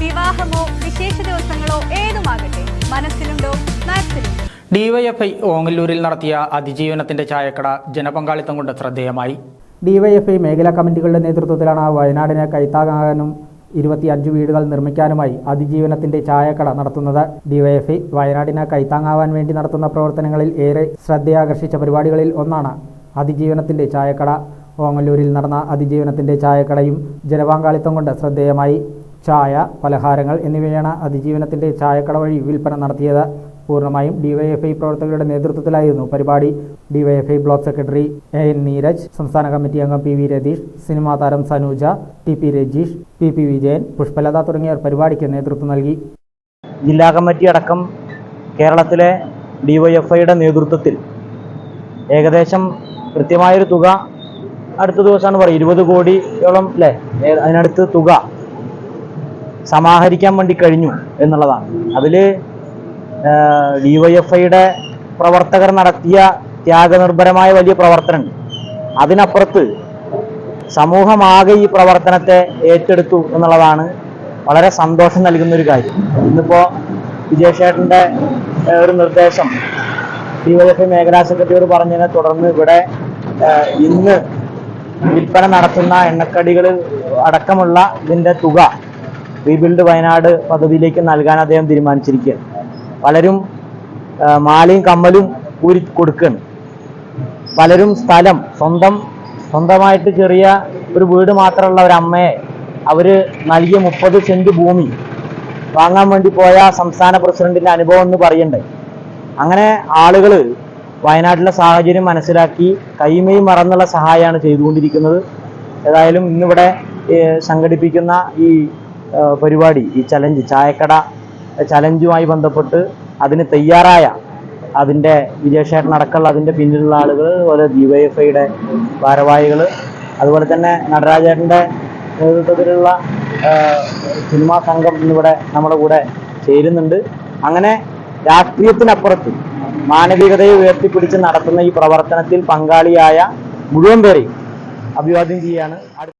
വിവാഹമോ വിശേഷ ദിവസങ്ങളോ ഏതുമാകട്ടെ മനസ്സിലുണ്ടോ മാക്സിലുണ്ടോ ഡിവൈഎഫ്ഐ ഓങ്ങല്ലൂരിൽ നടത്തിയ അതിജീവനത്തിന്റെ ചായക്കട ജനപങ്കാളിത്തം കൊണ്ട് ശ്രദ്ധേയമായി. ഡിവൈഎഫ്ഐ മേഖലാ കമ്മിറ്റികളുടെ നേതൃത്വത്തിലാണ് വയനാടിനെ കൈത്താകാനും ഇരുപത്തിയഞ്ച് വീടുകൾ നിർമ്മിക്കാനുമായി അതിജീവനത്തിന്റെ ചായക്കട നടത്തുന്നത്. ഡിവൈഎഫ്ഐ വയനാടിനെ കൈത്താങ്ങാവാൻ വേണ്ടി നടത്തുന്ന പ്രവർത്തനങ്ങളിൽ ഏറെ ശ്രദ്ധയാകർഷിച്ച പരിപാടികളിൽ ഒന്നാണ് അതിജീവനത്തിന്റെ ചായക്കട. ഓങ്ങല്ലൂരിൽ നടന്ന അതിജീവനത്തിന്റെ ചായക്കടയും ജനപങ്കാളിത്തം കൊണ്ട് ശ്രദ്ധേയമായി. ചായ പലഹാരങ്ങൾ എന്നിവയാണ് അതിജീവനത്തിന്റെ ചായക്കട വഴി വിൽപ്പന നടത്തിയത്. പൂർണമായും ഡിവൈഎഫ്ഐ പ്രവർത്തകരുടെ നേതൃത്വത്തിലായിരുന്നു പരിപാടി. DYFI block secretary A N Neeraj സംസ്ഥാന കമ്മിറ്റി അംഗം പി വി രതീഷ് സിനിമാ താരം Sanooja T P Rajeesh P P Vijayan Pushpalatha തുടങ്ങിയവർ പരിപാടിക്ക് നേതൃത്വം നൽകി. ജില്ലാ കമ്മിറ്റി അടക്കം കേരളത്തിലെ ഡിവൈഎഫ്ഐയുടെ നേതൃത്വത്തിൽ ഏകദേശം കൃത്യമായൊരു തുക അടുത്ത ദിവസമാണ് പറയുക. ഇരുപത് കോടിയോളം അല്ലേ? അതിനടുത്ത് തുക സമാഹരിക്കാൻ വേണ്ടി കഴിഞ്ഞു എന്നുള്ളതാണ്. അതിൽ ഡിവൈഎഫ്ഐയുടെ പ്രവർത്തകർ നടത്തിയ ത്യാഗനിർഭരമായ വലിയ പ്രവർത്തനമുണ്ട് അതിനപ്പുറത്ത് സമൂഹമാകെ ഈ പ്രവർത്തനത്തെ ഏറ്റെടുത്തു എന്നുള്ളതാണ് വളരെ സന്തോഷം നൽകുന്ന ഒരു കാര്യം. ഇന്നിപ്പോ വിജയശേഖരന്റെ ഒരു നിർദ്ദേശം ഡിവൈഎഫ്ഐ മേഖലാ സെക്രട്ടറിയോട് പറഞ്ഞതിനെ തുടർന്ന് ഇവിടെ ഇന്ന് വിൽപ്പന നടത്തുന്ന എണ്ണക്കടികൾ അടക്കമുള്ള ഇതിന്റെ തുക റീബിൽഡ് വയനാട് പദ്ധതിയിലേക്ക് നൽകാൻ അദ്ദേഹം തീരുമാനിച്ചിരിക്കുകയാണ്. പലരും മാലയും കമ്മലും ഊരി കൊടുക്കുകയാണ്. പലരും സ്ഥലം സ്വന്തം സ്വന്തമായിട്ട് ചെറിയ ഒരു വീട് മാത്രമുള്ള ഒരു അമ്മയെ അവർ നൽകിയ മുപ്പത് സെന്റ് ഭൂമി വാങ്ങാൻ വേണ്ടി പോയ സംസ്ഥാന പ്രസിഡന്റിന്റെ അനുഭവം എന്ന് പറയണ്ടേ? അങ്ങനെ ആളുകൾ വയനാട്ടിലെ സാഹചര്യം മനസ്സിലാക്കി കൈമയും മറന്നുള്ള സഹായമാണ് ചെയ്തുകൊണ്ടിരിക്കുന്നത്. ഏതായാലും ഇന്നിവിടെ സംഘടിപ്പിക്കുന്ന ഈ പരിപാടി ഈ ചലഞ്ച് ചായക്കട ചലഞ്ചുമായി ബന്ധപ്പെട്ട് അതിന് തയ്യാറായ അതിന്റെ വിജയശേഖരൻ അടക്കമുള്ള അതിന്റെ പിന്നിലുള്ള ആളുകൾ അതുപോലെ ഡി വൈ എഫ് ഐയുടെ ഭാരവാഹികൾ അതുപോലെ തന്നെ നടരാജേട്ടന്റെ നേതൃത്വത്തിലുള്ള സിനിമാ സംഘം ഇന്നിവിടെ നമ്മുടെ കൂടെ ചേരുന്നുണ്ട്. അങ്ങനെ രാഷ്ട്രീയത്തിനപ്പുറത്ത് മാനവികതയെ ഉയർത്തിപ്പിടിച്ച് നടത്തുന്ന ഈ പ്രവർത്തനത്തിൽ പങ്കാളിയായ മുഴുവൻ പേരെയും അഭിവാദ്യം അടുത്ത